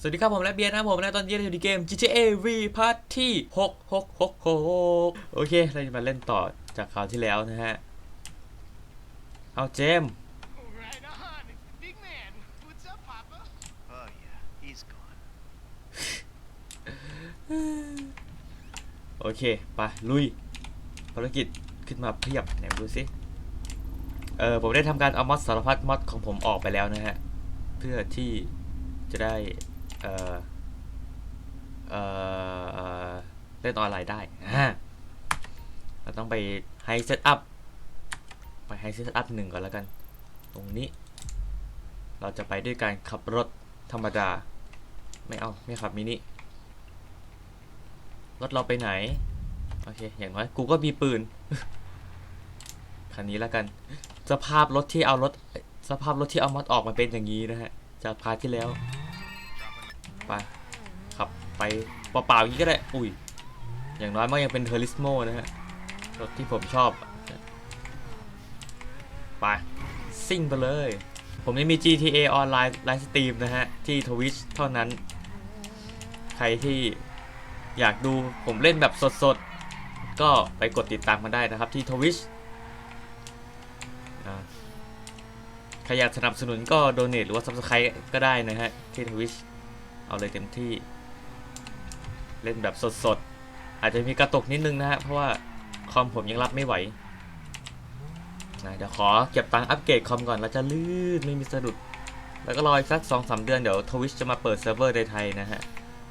สวัสดีครับผมและเบียร์นะผมและตอนนี้เราอยู่ในเกม GTA V Part ที่ 6 6 6 6 โอเค เราจะมาเล่นต่อจากคราวที่แล้วนะฮะ เอาเจมส์ Right on. Big man. What's up, Papa? Oh yeah, he's gone. โอเค ไป ลุย ภารกิจขึ้นมาเพียบไหนดูสิ เออ ผมได้ทำการเอามอดสารพัดมอดของผมออกไปแล้วนะฮะ เพื่อที่จะได้ เออเอเอ่อเล่นออนไลน์ได้เราต้องไปไฮเซตอัพไปไฮเซตอัพหนึ่งก่อนแล้วกัน ตรงนี้ เราจะไปด้วยการขับรถธรรมดา ไม่เอา ไม่ขับมินิรถเราไปไหน โอเค อย่างน้อย กูก็มีปืน คันนี้แล้วกัน สภาพรถที่เอารถ สภาพรถที่เอามอดออกมาเป็นอย่างนี้นะฮะ จากพาร์ทที่แล้ว ไปขับไปเปล่าๆอย่างนี้ก็ได้ อุ้ย อย่างน้อยมันยังเป็นเทอริสโมนะฮะ รถที่ผมชอบ ไป ซิ่งไปเลย ผมยังมี GTA ออนไลน์ไลฟ์สตรีมนะฮะ ที่ทวิชเท่านั้น ใครที่อยากดูผมเล่นแบบสดๆ ก็ไปกดติดตามมาได้นะครับที่ทวิชใครอยากสนับสนุนก็โดเน a หรือว่า Subscribe ก็ได้นะฮะที่ทวิช เอาเลยเต็มที่ เล่นแบบสดๆ อาจจะมีกระตุกนิดนึงนะฮะ เพราะว่าคอมผมยังรับไม่ไหวนะเดี๋ยวขอเก็บตังค์อัปเกรดคอมก่อนแล้วจะลื่นไม่มีสะดุด แล้วก็รออีกสักสองสามเดือนเดี๋ยวทวิชจะมาเปิดเซิร์ฟเวอร์ในไทยนะฮะ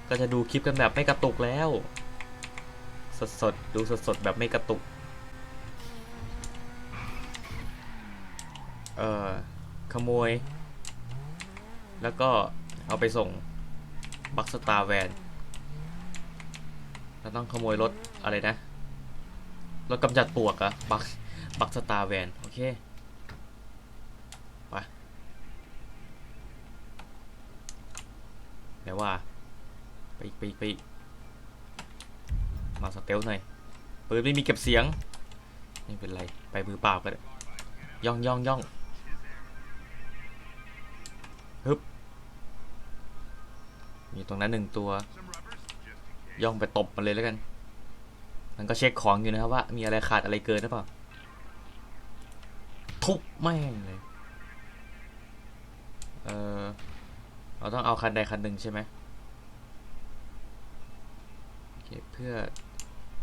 ก็จะดูคลิปกันแบบไม่กระตุกแล้ว สดๆ ดูสดๆ แบบไม่กระตุก เอ่อ ขโมย แล้วก็เอาไปส่ง บัคสตาร์แวนเราต้องขโมยรถอะไรนะรถกำจัดปวกอะบักบักสตาร์แวนโอเคไปไหนว่าไปไปไปมาสเตลหน่อยปืนไม่มีเก็บเสียงไม่เป็นไรไปมือเปล่าก็ได้ย่องย่องย่องฮึบ มีตรงนั้นหนึ่งตัว ย่องไปตบมันเลยแล้วกัน มันก็เช็คของอยู่นะครับว่า มีอะไรขาดอะไรเกินหรือเปล่า ทุบแม่งเลย เออเราต้องเอาคันใดคันหนึ่งใช่ไหมโอเคเพื่อ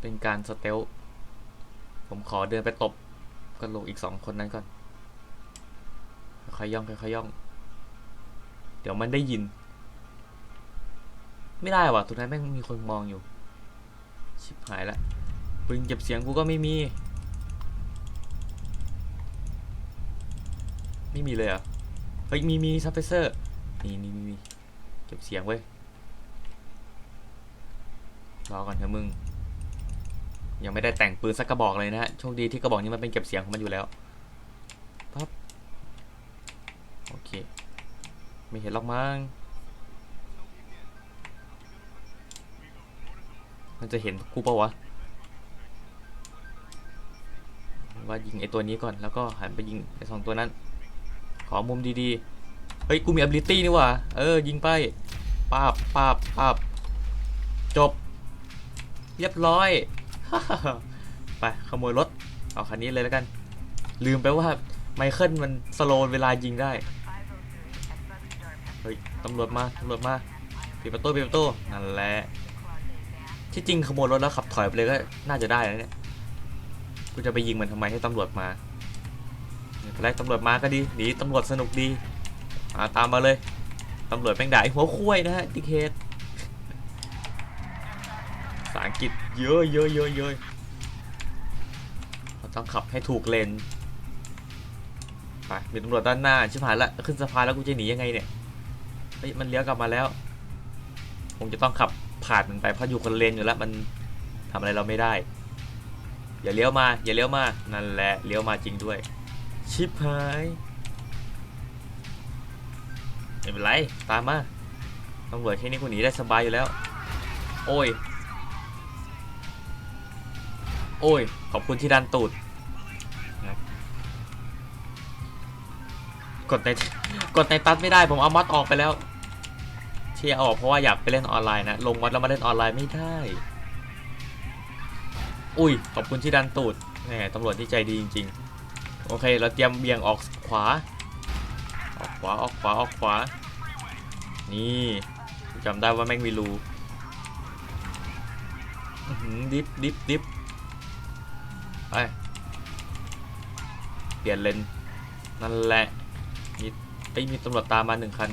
เป็นการสเตลผมขอเดินไปตบกันลงอีกสองคนนั้นก่อนค่อยย่องค่อยย่อง เดี๋ยวมันได้ยิน ไม่ได้ว่ะตรงนั้นแม่งมีคนมองอยู่ ชิบหายละปืนเก็บเสียงกูก็ไม่มี ไม่มีเลยอะเฮ้ยมีมีซับเฟเซอร์นี่นี่นี่เก็บเสียงเว้ยรอก่อนเถอะมึง ยังไม่ได้แต่งปืนสักกระบอกเลยนะฮะโชคดีที่กระบอกนี้มันเป็นเก็บเสียงของมันอยู่แล้วปั๊บโอเค ไม่เห็นหรอกมั้ง มันจะเห็นกูปะวะ ว่ายิงไอตัวนี้ก่อนแล้วก็หันไปยิงไอสองตัวนั้น ขอมุมดีๆ เฮ้ย กูมี ability นี่ว่าเออ ยิงไปปาบปาบปาบจบ เรียบร้อย ไปขโมยรถ เอาคันนี้เลยแล้วกัน ลืมไปว่าไมเคิลมันสโลว์เวลายิงได้ เฮ้ย ตำรวจมา ตำรวจมา ปิดประตูปิดประตูนั่นแหละ ที่จริงขโมยรถแล้วขับถอยไปเลยก็น่าจะได้นะเนี่ย กูจะไปยิงมันทำไมให้ตำรวจมาไม่เป็นไรตำรวจมาก็ดี หนีตำรวจสนุกดีมาตามมาเลย ตำรวจแม่งด่าไอ้หัวคุ้ยนะฮะดิเคทภาษาอังกฤษเยอะเยอะเยอะเยอะเราต้องขับให้ถูกเลน ไป มีตำรวจด้านหน้า ชิบหายละ ขึ้นสะพานแล้วกูจะหนียังไงเนี่ย เฮ้ย มันเลี้ยวกลับมาแล้ว คงจะต้องขับ ผ่านมันไปเพราะอยู่คนเลนอยู่แล้วมันทำอะไรเราไม่ได้ อย่าเลี้ยวมา อย่าเลี้ยวมา นั่นแหละเลี้ยวมาจริงด้วย ชิบหายไม่เป็นไรตามมาตำรวจแค่นี้กูหนีได้สบายอยู่แล้ว โอ้ย โอ้ย ขอบคุณที่ดันตูดกดในกดในตัดไม่ได้ผมเอามอดออกไปแล้ว ที่เอาออกเพราะว่าอยากไปเล่นออนไลน์นะ ลงวัดแล้วมาเล่นออนไลน์ไม่ได้ อุ้ย ขอบคุณที่ดันตูดแหมตำรวจที่ใจดีจริง ๆ โอเค เราเตรียมเบี่ยงออกขวา ออกขวา ออกขวา ออกขวา นี่จำได้ว่าแม่งมีรูดิฟดิฟดิฟไป เปลี่ยนเลนนั่นแหละมีไอ้มีตำรวจตามมาหนึ่งคัน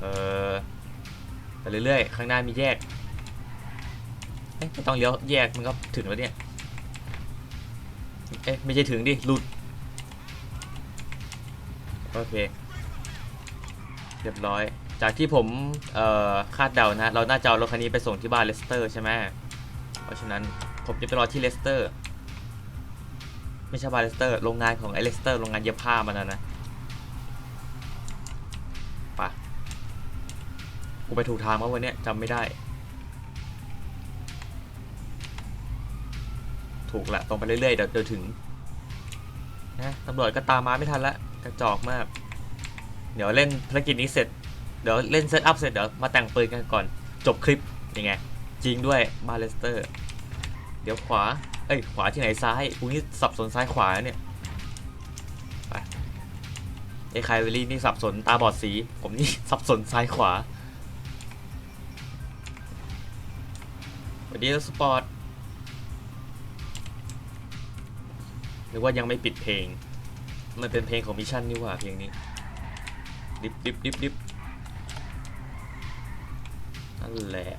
เออไปเรื่อยๆ ข้างหน้ามีแยกเอ๊ะไม่ต้องเลี้ยวแยกมันก็ถึงแล้วเนี่ยเอ๊ะไม่ใช่ถึงดิ หลุด โอเค เรียบร้อย จากที่ผมเอ่อคาดเดานะ เราน่าจะเอารถคันนี้ไปส่งที่บ้านเลสเตอร์ใช่ไหมเพราะฉะนั้นผมจะไปรอที่เลสเตอร์ ไม่ใช่บ้านเลสเตอร์ โรงงานของไอเลสเตอร์ โรงงานเย็บผ้ามันนะนะ กูไปถูกทางมื่อวันเนี้ยจำไม่ได้ ถูกละตรงไปเรื่อยๆเดี๋ยวเดี๋ยวถึงนะตำรวจก็ตามมาไม่ทันละกระจอกมาก เดี๋ยวเล่นภารกิจนี้เสร็จ เดี๋ยวเล่นเซตอัพเสร็จเดี๋ยวมาแต่งปืนกันก่อน จบคลิปยังไงจริงด้วยมาเลสเตอร์ เดี๋ยวขวา เอ้ยขวาที่ไหนซ้ายกูนี่สับสนซ้ายขวาเนี่ยไปไอ้คายเวลี่นี่สับสนตาบอดสี ผมนี่สับสนซ้ายขวา สวัสดีสปอร์ตนึกว่ายังไม่ปิดเพลง มันเป็นเพลงของมิชชั่นนี่หว่าเพลงนี้ ดิบดิบดิบดิบนั่นแหละ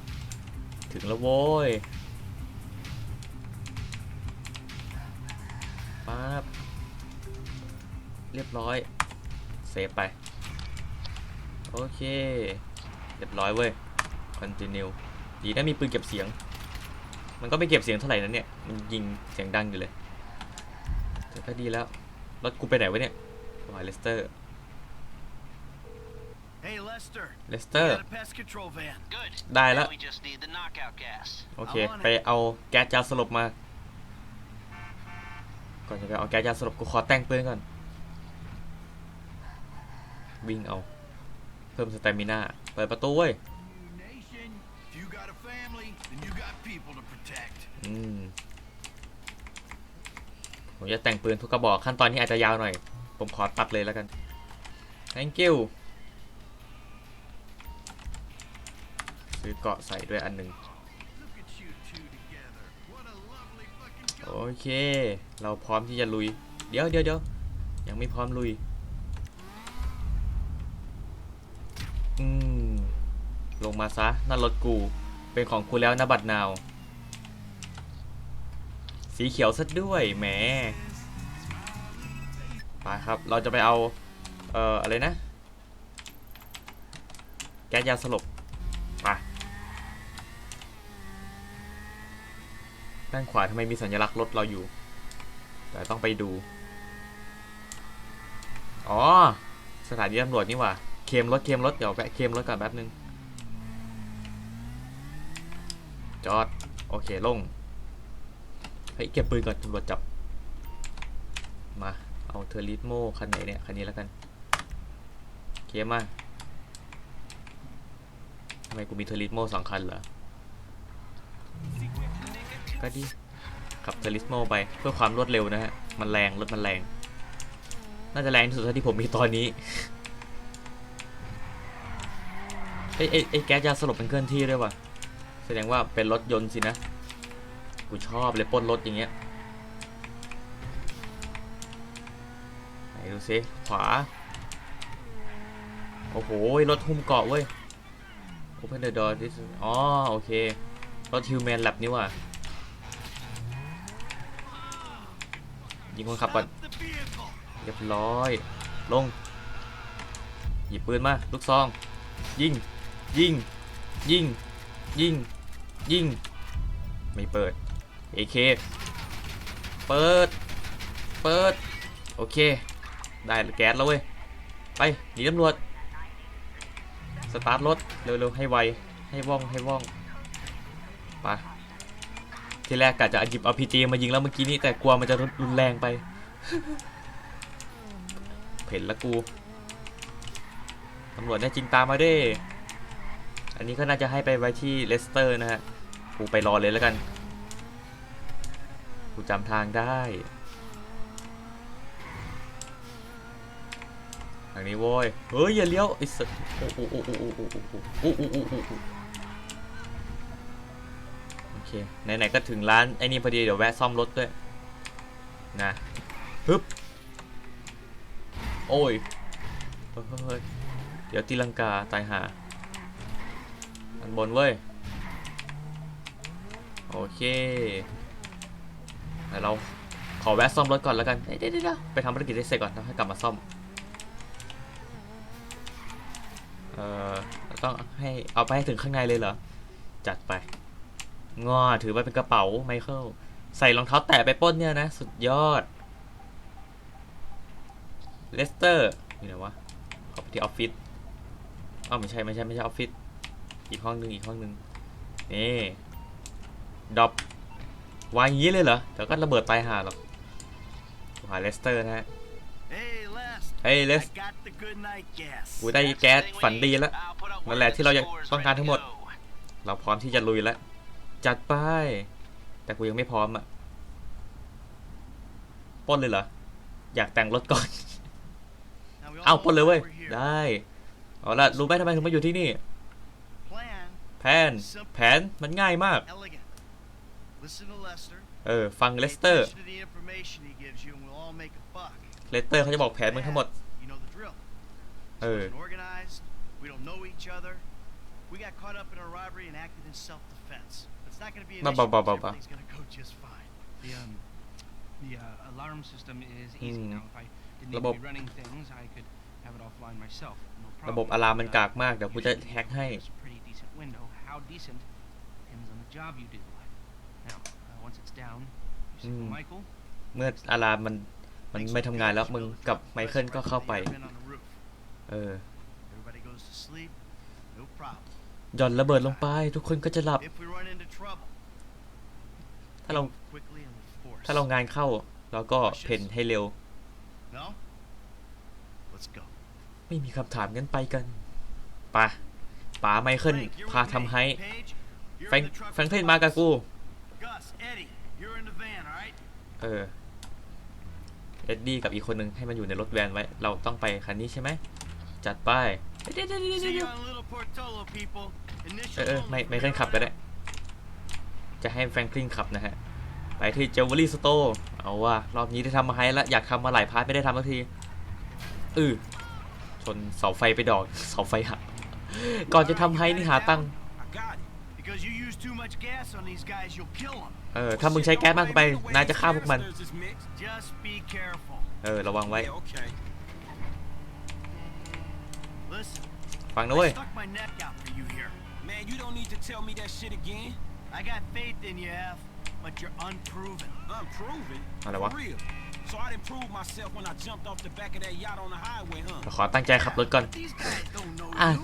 ถึงแล้วโว้ยป๊าบเรียบร้อย เซฟไป โอเค เรียบร้อยเว้ย continue ดีนะมีปืนเก็บเสียง มันก็ไม่เก็บเสียงเท่าไหร่นะเนี่ย มันยิงเสียงดังอยู่เลยแต่ก็ดีแล้ว รถกูไปไหนวะเนี่ยวายเลสเตอร์ Hey, Lester. เลสเตอร์ Got a pest control van. Good. ได้แล้ว Now we just need the knockout gas. โอเค ไปเอาแก๊สยาสลบมา ก่อนจะไปเอาแก๊สยาสลบกูขอแต่งปืนก่อน วิ่งเอา เพิ่มสเตมิน่า เปิดประตูเว้ย อืมผมจะแต่งปืนทุกกระบอกขั้นตอนนี้อาจจะยาวหน่อย ผมขอตัดเลยแล้วกัน thank you ซื้อเกราะใส่ด้วยอันหนึ่ง Look at you two together. What a lovely fucking โอ couple. เค เราพร้อมที่จะลุย เดี๋ยวเดี๋ยวเดี๋ยวยังไม่พร้อมลุย อืม ลงมาซะนั่นรถกู เป็นของกูแล้วนะบัตรนาว สีเขียวซะด้วยแหมไปครับ เราจะไปเอา เอ่อ อะไรนะ แก๊สยาสลบไปด้านขวาทำไมมีสัญลักษณ์รถเราอยู่ แต่ต้องไปดู อ๋อ สถานีตำรวจนี่หว่า เคมรถ เคมรถ เดี๋ยวแวะเคมรถก่อนแป๊บนึง จอด โอเค ลง เฮ้ย เก็บปืนก่อนตำรวจจับ มา เอาเทอร์ลิสโมคันไหนเนี่ย คันนี้แล้วกันเคมมาทำไมกูมีเทอร์ลิสโมสองคันเหรอ ก็ดี ขับเทอร์ลิสโมไปเพื่อความรวดเร็วนะฮะ มันแรง รถมันแรง น่าจะแรงที่สุดที่ผมมีตอนนี้เอ้ยเอ้ยเอ้แก๊สยาสลบเป็นเคลื่อนที่ด้วยว่ะ ดงว่าเป็นรถยนต์สินะ กูชอบเลยป้นรถอย่างเงี้ย ไหนดูซิขวา โอ้โห รถหุ้มเกาะเว้ย Open the door this อ๋อ โอเค รถฮิวแมนแลบนี่ว่ะยิงคนขับก่อน เรียบร้อย ลง หยิบปืนมา ลูกซอง ยิง ยิง ยิง ยิง ยิง ไม่เปิด AK เปิด เปิด โอเค ได้แก๊สแล้วเว้ย ไปหนีตำรวจ สตาร์ทรถ เร็วๆ ให้ไว ให้ว่อง ให้ว่องไปทีแรกกะจะหยิบ RPG มายิงแล้วเมื่อกี้นี้ แต่กลัวมันจะรุนแรงไป เห็นแล้วกู ตำรวจแน่จริงตามมาด้ยอันนี้ก็น่าจะให้ไปไว้ที่เลสเตอร์นะฮะ กูไปรอเลยแล้วกัน กูจำทางได้ ทางนี้โว้ย เฮ้ย อย่าเลี้ยวไอ้สัสโอ้โหโอ้โหโอ้โหโอ้โหโอ้โหโอ้โหโอ้โหโอเค ไหนๆ ก็ถึงร้าน ไอ้นี่พอดี เดี๋ยวแวะซ่อมรถด้วย นะฮึบ โอ้ย เฮ้ยเฮ้ยเฮ้ยเดี๋ยวตีลังกา ตายหาอันบนเว้ย โอเคแต่เราขอแวะซ่อมรถก่อนแล้วกัน เดี๋ยวเดี๋ยวเดี๋ยวไปทำภารกิจให้เสร็จก่อนแล้วให้กลับมาซ่อม เอ่อเราต้องให้เอาไปให้ถึงข้างในเลยเหรอ จัดไป งอถือไว้เป็นกระเป๋าไมเคิลใส่รองเท้าแตะไปปล้นเนี่ยนะ สุดยอด เลสเตอร์อยู่ไหนวะเข้าไปที่ออฟฟิศอ้าวไม่ใช่ไม่ใช่ไม่ใช่ออฟฟิศ อีกห้องหนึ่งอีกห้องหนึ่งนี่ ดรอปวางอย่างนี้เลยเหรอเดี๋ยวก็ระเบิดตายห่าหรอกหาเลสเตอร์นะฮะ Hey, Les. เฮ้ยเลส I got the good night gas. กูได้แก๊สฝันดีแล้วนั่นแหละที่เราอยากต้องการทั้งหมด เราพร้อมที่จะลุยแล้ว จัดไป แต่กูยังไม่พร้อมอะปล้นเลยเหรอ อยากแต่งรถก่อน Now, we all เอ้า know ปล้นเลยเว้ย why we're here. ได้เอาละรู้ไหมทำไมถึงมาอยู่ที่นี่ Plan, แผน แผน มันง่ายมาก elegant. Listen to Lester. เออ ฟังเล Pay สเตอร์ attention to the information he gives you, and we'll all make a buck. เลสเตอร์เขาจะบอกแผนมึงทั้งหมด You know the drill. Oh. This wasn't organized. We don't know each other. We got caught up in a robbery and acted in self-defense. It's not going to be an Ba- issue. ba- ba- ba- ba. Everything's going to go just fine. The um, the uh, alarm system is easy Hmm. now. If I didn't ระ need บบ to be running things, I could have it offline myself. No ระบบ problem. อะลามมัน Uh, กากมากเดี๋ยวกูจะ usually แฮกให้ there's a pretty decent window. How decent depends on the job you do. Now, uh, once it's down, you signal Hmm. Michael. เมื่ออะลามมันมันไม่ทำงานแล้วมึงกับไมเคิลก็เข้าไป On the roof. เออ Everybody goes to sleep. No problem. หย่อนระเบิดลงไป ทุกคนก็จะหลับ If we run into trouble, ถ้าเรา move quickly and with force. ถ้าเรางานเข้าเราก็เพ่นให้เร็ว No? Let's go. ไม่มีคำถามงั้นไปกันไปะป๋าไมเคิล Frank, you're พา with ทำ me. ให้ Paige, you're แฟรง in the truck แฟรง with เพนมากับกู เออเอ็ดดี้กับอีกคนนึงให้มันอยู่ในรถแวนไว้ เราต้องไปคันนี้ใช่ไหม จัดไปเดี๋ยวเดี๋ยวเดี๋ยว See เดี๋ you ยว on Little Portola, people. เอ Initial อเออ only ไม่ for ไม่เคลื่อนขับก็ได้ จะให้แฟรงคลินขับนะฮะ ไปที่เจลเวอรี่สโตร์เอาว่ารอบนี้ได้ทำมาให้แล้วอยากทำมาหลายพาร์ทไม่ได้ทำสักทีอือชนเสาไฟไปดอกเสาไฟหักก่อนจะทำให้นี่หาตังค์ I got it. Because you use too much gas on these guys, you'll kill them. เออถ้ามึงใช้แก๊สมากเกินไปนายจะฆ่าพวกมัน Just be careful. เออระวังไว้ okay. Listen, ฟังนะเว้ I ย stuck my neck out for you here. Man, you don't need to tell me that shit again. I got faith in you, F, but you're unproven. Unproven. อะไร For วะ real. So I didn't prove myself when I jumped off the back of that yacht on the highway, huh? ขอตั้งใจขับรถก่อน These guys don't know อ่าน you.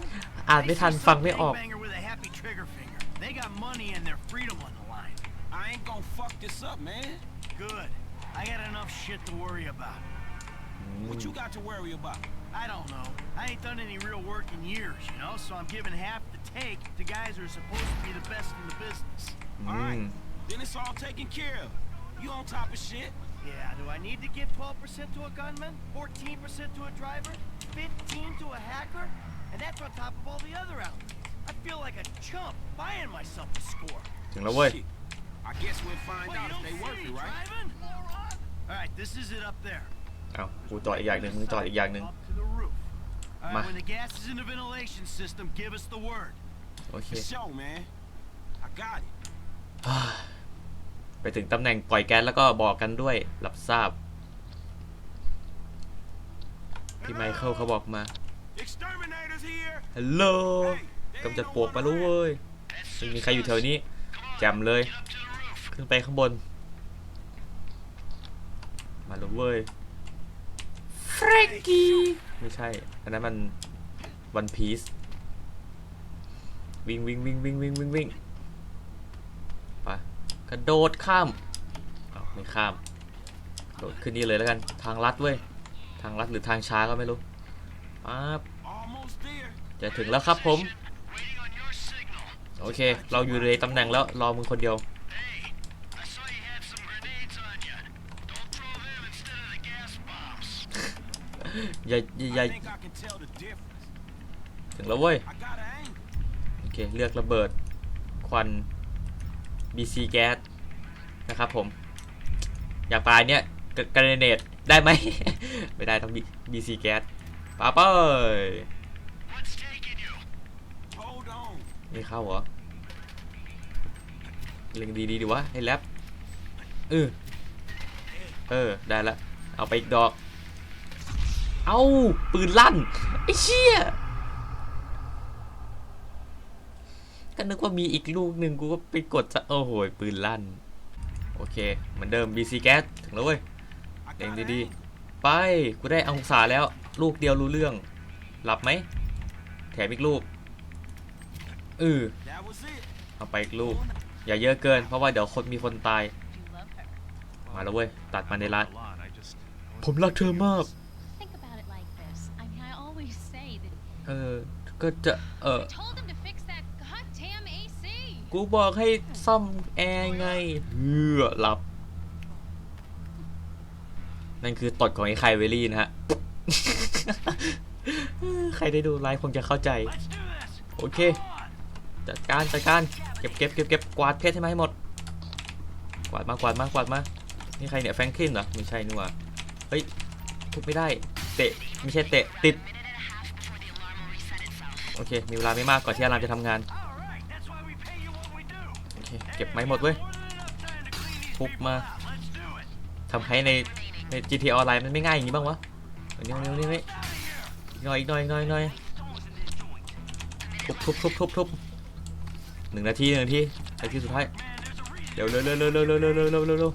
อ่านไม่ทัน They see ฟัง some ไม่ออก gangbanger with a happy trigger finger. They got money and their freedom on the line. I ain't gonna fuck this up, man. Good. I got enough shit to worry about. What you got to worry about? I don't know. I ain't done any real work in years, you know, so I'm giving half the take to guys who are supposed to be the best in the business. อื All ม right. Mm. Then it's all taken care of. You on top of shit? Yeah, do I need to give 12% to a gunman? 14% to a driver? 15 to a hacker? And that's on top of all the other outlets. I feel like a chump buying myself a score. ถึงแล้วเว้ย Shit. I guess we'll find Well, you out if don't they see worth me it, right? driving? All right, this is it up there. เอากูจอดอีกอย่างหนึ่งมึงจอดอีกอย่างหนึ่ง Up to the roof. All Ma. right, when the gas is in the ventilation system, give us the word. โอเค For sure, man. I got it. ไปถึงตำแหน่งปล่อยแก๊สแล้วก็บอกกันด้วยรับทราบที่ไมเคิลเขาบอกมา Exterminators here. ฮัลโหล กำจัดปลวกมาแล้วเว้ยไม่มีใครอยู่แถวนี้แจมเลย ขึ้นไปข้างบน มาแล้วเว้ยเฟรนกี้ไม่ใช่ อันนั้นมันวันพีซวิ่งวิ่งวิ่งวิ่งวิ่งวิ่งวิ่งไปกระโดดข้ามอ้าวไม่ข้ามกระโดดขึ้นนี่เลยแล้วกันทางลัดเว้ยทางลัดหรือทางช้าก็ไม่รู้ป๊าบ Almost there. จะถึงแล้วครับผม Waiting on your signal. โอเค เราอยู่ในตำแหน่งแล้วรอมึงคนเดียว Hey, I saw you had some grenades on you. Don't throw them instead of the gas bombs. อย่าอย่าอย่า I think I can tell the difference. ถึงแล้วเว้ย I got an angle. โอเค เลือกระเบิด ควัน BC แก๊สนะครับผม อยากปลายเนี่ยกกระเนตได้ไหม ไม่ได้ต้อง BC แก๊สปาเป้ย What's taking you? Hold on. นี่เข้าเหรอเล็งดีดีดีวะให้แรปเออเออ ได้ละ เอาไปอีกดอก เอาปืนลั่น ไอ้เชี่ยก็นึกว่ามีอีกลูกหนึ่งกูก็ไปกดจะโอ้โหปืนลั่น โอเค เหมือนเดิม BC แก๊สถึงแล้วเว้ยเล็งดีๆ ไป กูได้องศาแล้ว ลูกเดียวรู้เรื่อง หลับไหม แถมอีกลูก เออเอาไปอีกลูก อย่าเยอะเกิน เพราะว่าเดี๋ยวคนมีคนตาย มาแล้วเว้ย ตัดมาในร้านผมรักเธอมาก เออ ก็จะ เออ กูบอกให้ซ่อมแอร์ไงเฮือหลับ นั่นคือตดของไอ้ไคเวลี่นะฮะ ใครได้ดูไลฟ์คงจะเข้าใจ โอเค จัดการจัดการเก็บเก็บเก็บเก็บกวาดเพชรให้มาให้หมด กวาดมากวาดมากวาดมานี่ใครเนี่ยแฟรงคลินเหรอไม่ใช่นี่ว่าเฮ้ยทุบไม่ได้เตะไม่ใช่เตะติดโอเคมีเวลาไม่มากก่อนที่อารามจะทำงานโอเคเก็บไม้หมดเว้ยทุบมาทำให้ในใน GTA ออนไลน์มันไม่ง่ายอย่างนี้บ้างวะเนี่นี่นี่นี่อีกหน่อยอีกหน่อยอีกหน่อยอีกหน่อยทุบทุบทุบทุบทุบ หนึ่งนาทีหนึ่งนาทีนาทีสุดท้ายเร็วเร็วเร็วเร็วเร็วเร็วเร็วเร็วเร็ว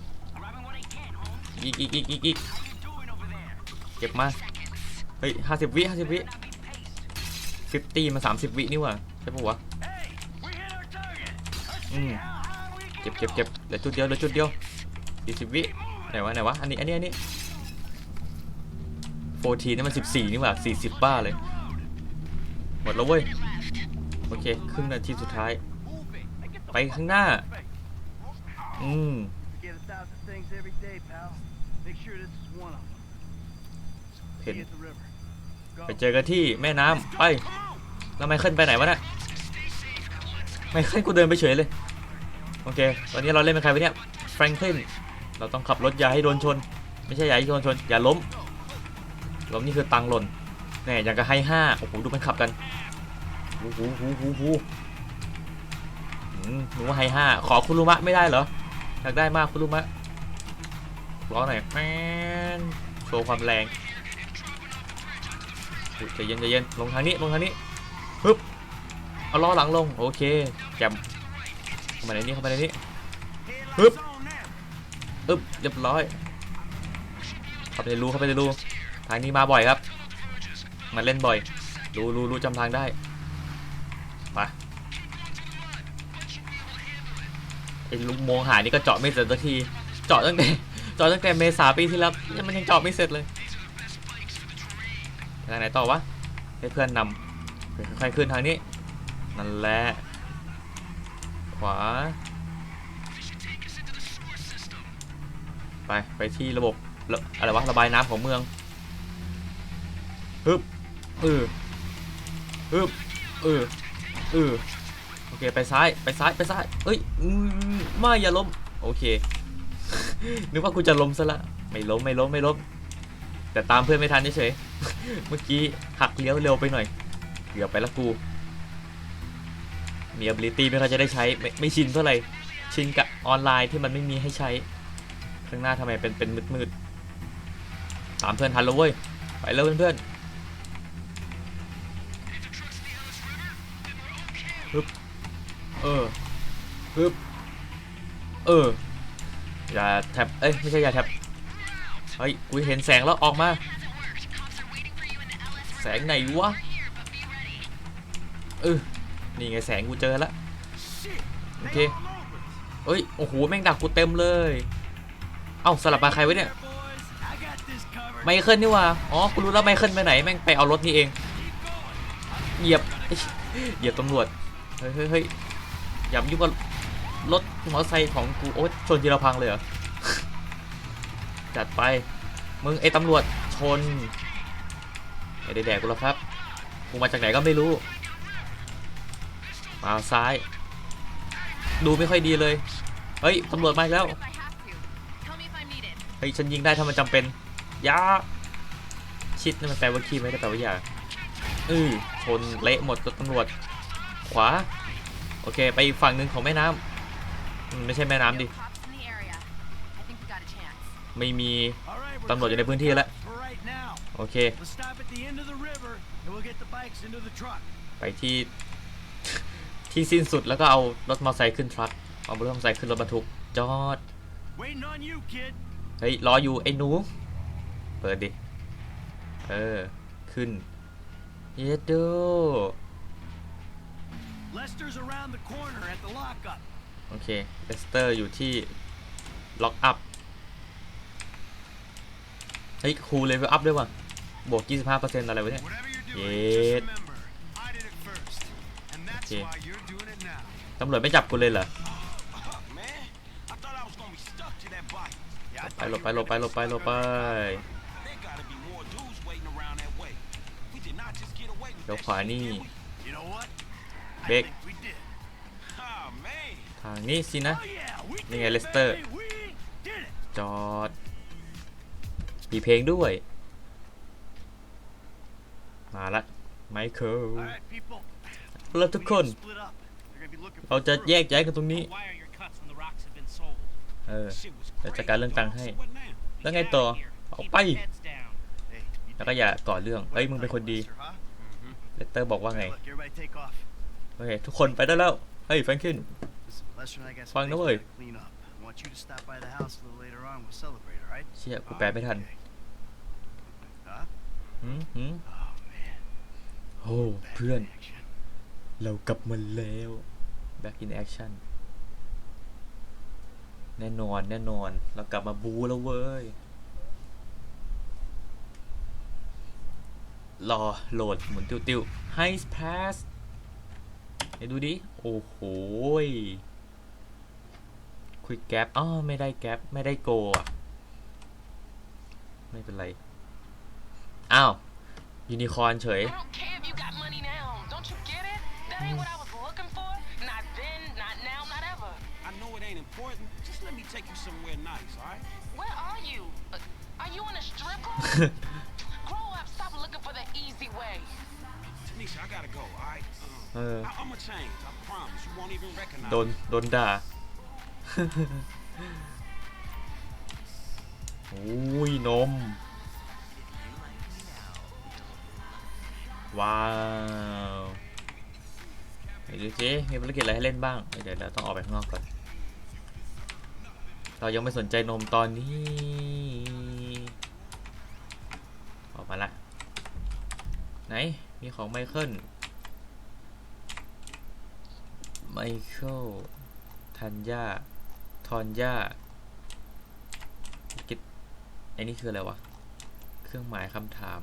อีกอีกอีกอีกอีกเก็บมา เฮ้ยห้าสิบวิห้าสิบวิฟิฟตี้มาสามสิบวินี่ว่าใช่ปะวะอืมเก็บเก็บเก็บเหลือจุดเดียวเหลือจุดเดียวสี่สิบวิไหนวะไหนวะอันนี้อันนี้อันนี้โฟทีนี่มันสิบสี่นี่ว่าสี่สิบบ้าเลย หมดแล้วเว้ย โอเค ครึ่งนาทีสุดท้าย ไปข้างหน้า อืม Get a thousand things every day, pal. Make sure this is one of them. เห็น See you at the river. Go. ไปเจอกันที่แม่น้ำไปแล้วไมเคิลไปไหนวะเนี่ยไมเคิลกูเดินไปเฉยเลย โอเค ตอนนี้เราเล่นเป็นใครวะเนี่ยแฟรงคลินเราต้องขับรถอย่าให้โดนชน ไม่ใช่อย่าให้โดนชน อย่าล้ม ล้มนี่คือตังค์หล่นแน่อย่างกับให้ห้าโอ้โหดูมันขับกันหูหูหูหูหูอืม หนูว่าให้าขอคุรุมะไม่ได้เหรอ อยากได้มากคุรุมะร้องหน่อยแมนโชว์ความแรงใจเย็นใจเย็นลงทางนี้ลงทางนี้ปึ๊บเอาล้อหลังลงโอเคแจมเข้ามาในนี้เข้ามาในนี้ Hup. Headlights on now. อึ๊บเรียบร้อยเข้าไปในรูเข้าไปในรูทางนี้มาบ่อยครับ มาเล่นบ่อย รู้รู้รู้จำทางได้ ไปไอ้ลุงโมงหานี่ก็เจาะไม่เสร็จสักที เจาะตั้งแต่เจาะตั้งแต่เมษาปีที่แล้วยังมันยังเจาะไม่เสร็จเลยทางไหนต่อวะให้เพื่อนนำค่อยๆขึ้นทางนี้ นั่นแหละ ขวา ไป ไปที่ระบบอะไรวะ ระบายน้ำของเมืองฮึบเออฮึบเออเออ เคไปซ้ายไปซ้ายไปซ้ายเอ้ยมไม่อย่าล้มโอเค นึกว่ากูจะล้มซะละไม่ล้มไม่ล้มไม่ล้มแต่ตามเพื่อนไม่ทันเฉยเมื่อกี้หักเลี้ยวเร็วไปหน่อยเกือบไปละกูมี ability ไม่ค่อยจะได้ใช้ไม่ไม่ชินเท่าไหร่ชินกับออนไลน์ที่มันไม่มีให้ใช้ข้างหน้าทำไมเป็นเป็นมืดมืดๆตามเพื่อนทันแล้วเว้ยไปแล้วเพื่อนๆ เออฮึบเอออย่าแท็บเอ้ยไม่ใช่อย่าแท็บเฮ้ยกูเห็นแสงแล้วออกมา แสงไหนวะเออนี่ไงแสงกูเจอแล้ว Shit. Okay. They all over us. เอ้ยโอ้โหแม่งดักกูเต็มเลย เอ้าสลับมาใครไว้เนี่ยไมเคิลนี่ว่าอ๋อกูรู้แล้วไมเคิลไปไหนแม่งไปเอารถนี่เองเหยียบเหยียบตำรวจเฮ้ยเฮ้ย อย่ามายุ่งกับรถมอเตอร์ไซค์ของกูโอ๊ยชนทีละพังเลยเหรอ จัดไป มึงไอ้ตำรวจชนไม่ได้แดกกูหรอกครับ กูมาจากไหนก็ไม่รู้ มาซ้าย ดูไม่ค่อยดีเลย เฮ้ยตำรวจมาแล้ว เฮ้ยฉันยิงได้ถ้ามันจำเป็นยาชิดนี่มันแปลว่าขี้ไม่ได้แปลว่าอย่าอือชนเละหมดรถตำรวจ ขวา โอเค ไปอีกฝั่งหนึ่งของแม่น้ำไม่ใช่แม่น้ำดิ ไม่มีตำรวจอยู่ในพื้นที่แล้ว โอเค ไปที่ที่สิ้นสุดแล้วก็เอารถมอเตอร์ไซค์ขึ้นทรัคเอารถมอเตอร์ไซค์ขึ้นรถบรรทุกจอด เฮ้ยรออยู่ไอ้หนู เปิดดิ เออ ขึ้น เยดโด Lester's around the corner at the lockup. โอเคเลสเตอร์อยู่ที่ล็อกอัพ เฮ้ยคูลเลเวลอัพด้วยว่ะ บวก 25%อะไรวะเนี่ย Whatever you're Yeah. doing, just remember, I did it first. And that's Okay. why you're doing it now. ตำรวจไม่จับกูเลยเหรอ Fuck, man. I thought I was gonna be stuck to that bike. Yeah, I ไป thought หล you บไป were หลบไปหลบไปหลบไป There gotta be more dudes waiting around that way. We did not just get away with เดี๋ยว that ขวา shit, นี่ did we? เบกทางนี้สินะ นี่ไงเลสเตอร์ จอด มีเพลงด้วย มาละไมเคิลเราทุกคน เราจะแยกย้ายกันตรงนี้ เออจะจัการเรื่องตังให้ แล้วไงต่อ เอาไป แล้วก็อย่าก่อเรื่องเฮ้ย มึงเป็นคนดี เลสเตอร์บอกว่าไง Look, everybody take off. โอเค ทุกคนไปได้แล้ว เฮ้ยแฟรงคิน Listen, Lester and I got some Fine, things no we way. gotta clean up. I want you to stop by the house a little later on. We'll celebrate, all right? เชี่ยกูแปลไม่ทัน Okay. Huh? หืมหืม Oh man. โอ้ Back เพื่อน in action. เรากลับมาแล้ว back in action แน่นอนแน่นอน เรากลับมาบูแล้วเว้ย รอโหลดหมุนติ้วๆ High Pass ไหนดูดิ โอ้โหยควิกแก p อ้อไม่ได้แก p ไม่ได้โกอะ ไม่เป็นไร อ้าว ยูนิคอร์นเฉย I don't care if you got money now. Don't you get it? That ain't what I was looking for. Not then, not now, not ever. I know it ain't important. Just let me take you somewhere nice, all right? Where are you? Uh, are you in a strip club? Grow up. Stop looking for the easy way. Tanisha, I gotta go, all right? Um, เออ I- I'ma change. I promise. You won't even recognize โดน me. โดนด่า โอ้ย นม ว้าวเดี๋ยวดูสิมีภารกิจอะไรให้เล่นบ้าง เดี๋ยวเราต้องออกไปข้างนอกก่อน เรายังไม่สนใจนมตอนนี้ ออกมาละ ไหน มีของไมเคิล ไมเคิล ทันยาทอนยากิจไอ้นี่คืออะไรวะ เครื่องหมายคำถาม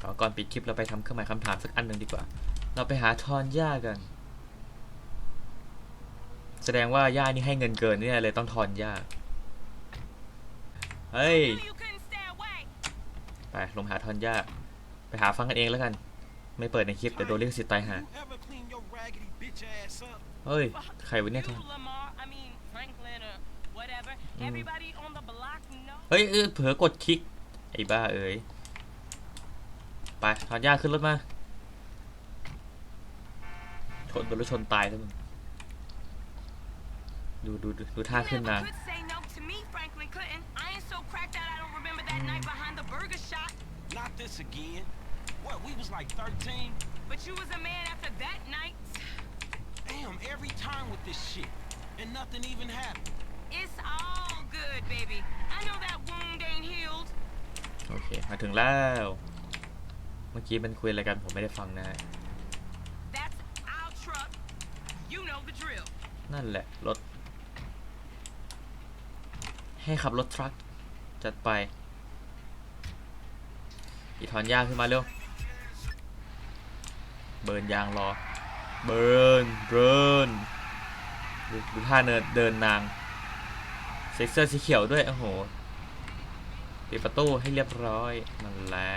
เอาก่อนปิดคลิปเราไปทำเครื่องหมายคำถามสักอันหนึ่งดีกว่า เราไปหาทอนย่ากัน แสดงว่าย่านี่ให้เงินเกินเนี่ยเลยต้องทอนย่าเฮ้ย You couldn't stay away. ไปลงหาทอนย่า ไปหาฟังกันเองแล้วกัน ไม่เปิดในคลิปเดี๋ยวโดนเรียกสิทธิ์ตายหา You ever clean your raggedy bitch ass up? เฮ้ย ใครวะเนี่ยทอน You, Lamar. I mean Franklin or whatever. Everybody on the block knows. เฮ้ยเออเผลอกดคลิก ไอ้บ้าเอ้ย ไปทอนย่าขึ้นรถมา ชนโดนรถชนตายแล้วมึงดูดูดูดูท่าขึ้นนา ง could say no to me, Franklin Clinton. I ain't so cracked that I don't remember that night behind the burger shop. Not this again. What, we was like 13? But you was a man after that night. Damn, every time with this shit. And nothing even happened. It's all good, baby. I know that wound ain't healed. โอเค มาถึงแล้ว เมื่อกี้มันคุยอะไรกันผมไม่ได้ฟังนะฮะ That's our truck. You know the drill. นั่นแหละ รถ ให้ขับรถทรัค จัดไป อีทอนย่าขึ้นมาเร็ว เบิร์นยางรอ เบิร์นเบิร์นดูท่าเนินเดินนางใส่เสื้อสีเขียวด้วย โอ้โหปิดประตูให้เรียบร้อยนั่นแหละ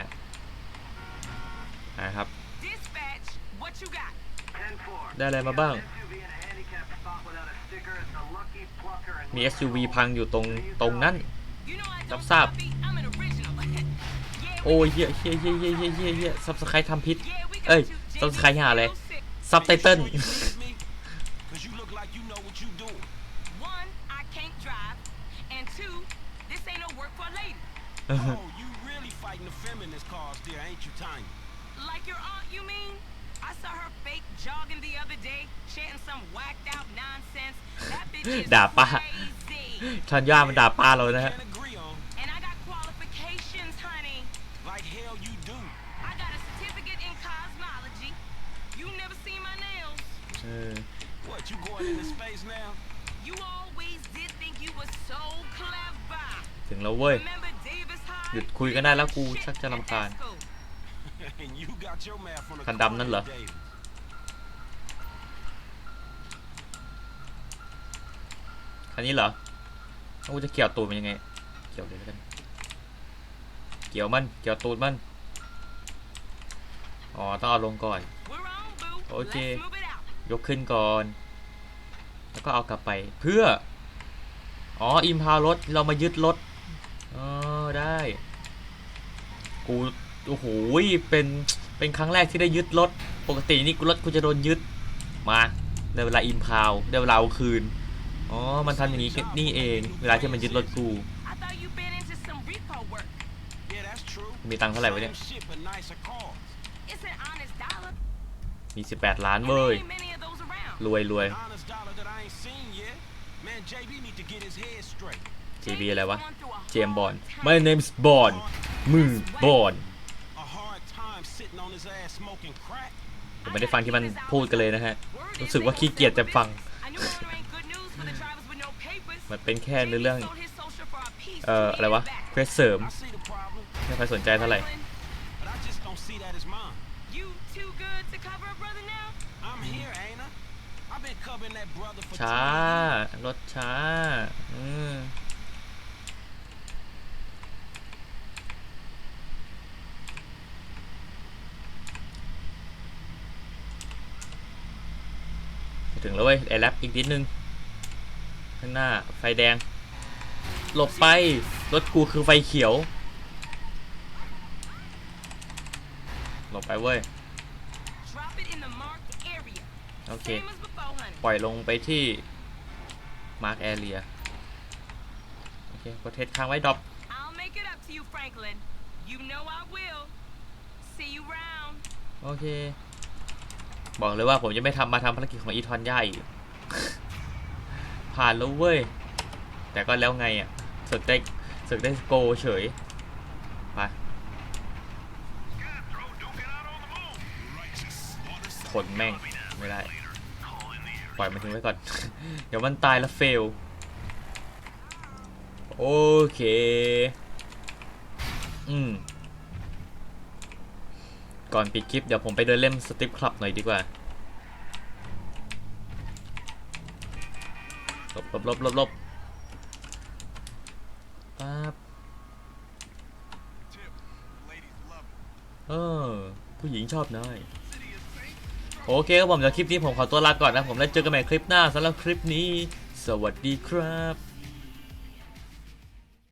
นะครับ ได้อะไรมาบ้าง มี SUV พังอยู่ตรงตรงนั้นรับทราบ โอ้ยเฮียเฮียเฮียเฮียเฮียเฮียเฮียซับสไครต์ทำพิษ yeah, we got เอ้ย you, ซับสไครต์หาเลย JB ซับไตเติ้ล You sure you believe me? Cause you look like you know what you doing. One, I can't drive, and two, this ain't no work for a lady. Oh, you really fighting the feminist cause there, ain't you, Tiny? Like your aunt, you mean? I saw her fake jogging the other day, chanting some whacked out nonsense. That bitch is ด่าป้า crazy. ทันย่ามันด่าป้าเรานะฮะ Can't agree on. Like hell you do. I got a certificate in cosmology. You never seen my nails. เออ What, you going into space now? You always did think you were so clever. ถึงแล้วเว้ย Remember Davis High? หยุดคุยกันได้แล้วกูชักจะรำคาญ At that school. and you got your math from the คันดำนั่นเหรอ Cornell Davis. คันนี้เหรอแล้วกูจะเกี่ยวตูดมันยังไง เกี่ยวเลยแล้วกัน เกี่ยวมันเกี่ยวตูดมันอ๋อต้องเอาลงก่อน We're on, boo. Okay. Let's move it out. ยกขึ้นก่อน แล้วก็เอากลับไปเพื่อ อ๋ออิมพาวรถเรามายึดรถอ๋อได้ กูโอ้โหเป็นเป็นครั้งแรกที่ได้ยึดรถปกตินี่กูรถกูจะโดนยึดมาได้เวลาอิมพาวได้เวลาเอาคืนอ๋อมันทำอย่างนี้นี่เอง เวลาที่มันยึดรถกู มีตังค์เท่าไหร่ไว้เนี่ย มีสิบแปดล้านเว้ย รวยรวย JB อะไรวะ เจมบอล My name's Bond มือบอลผมไม่ได้ฟังที่มันพูดกันเลยนะฮะ รู้สึกว่าขี้เกียจจะฟัง มันเป็นแค่ในเรื่อง เอ่อ อะไรวะเพื่อเสริม I see the problem, ไม่ค่อยสนใจเท่าไหร่ but I just don't see that as mine. You too good to cover a brother now? I'm here, ain't I? I've been covering that brother for ช้า20 years. รถช้า อืมถึงแล้วเว้ยไอแรปอีกนิดนึง ข้างหน้าไฟแดง หลบไป รถกูคือไฟเขียว หลบไปเว้ย Drop it in the marked area. โอเค Same as before, honey. ปล่อยลงไปที่ Mark Area โอเคกดเทสค้างไว้ดรอป I'll make it up to you, Franklin. You know I will. See you round. โอเค บอกเลยว่าผมจะไม่ทำมาทำภารกิจของอีทอนย่าอีก ผ่านแล้วเว้ย แต่ก็แล้วไงอะ สึกได้สึกได้โกเฉย ไป ขนแม่งไม่ได้ ปล่อยมันทิ้งไว้ก่อน เดี๋ยวมันตายแล้วเฟล โอเค อืม ก่อนปิดคลิปเดี๋ยวผมไปเดินเล่นสติปคลับหน่อยดีกว่าลบลบลบลบลบปั๊บเออผู้หญิงชอบนาย โอเคครับผมจากคลิปนี้ผมขอตัวลาก่อนนะผมแล้วเจอกันใหม่คลิปหน้าสำหรับคลิปนี้ สวัสดีครับ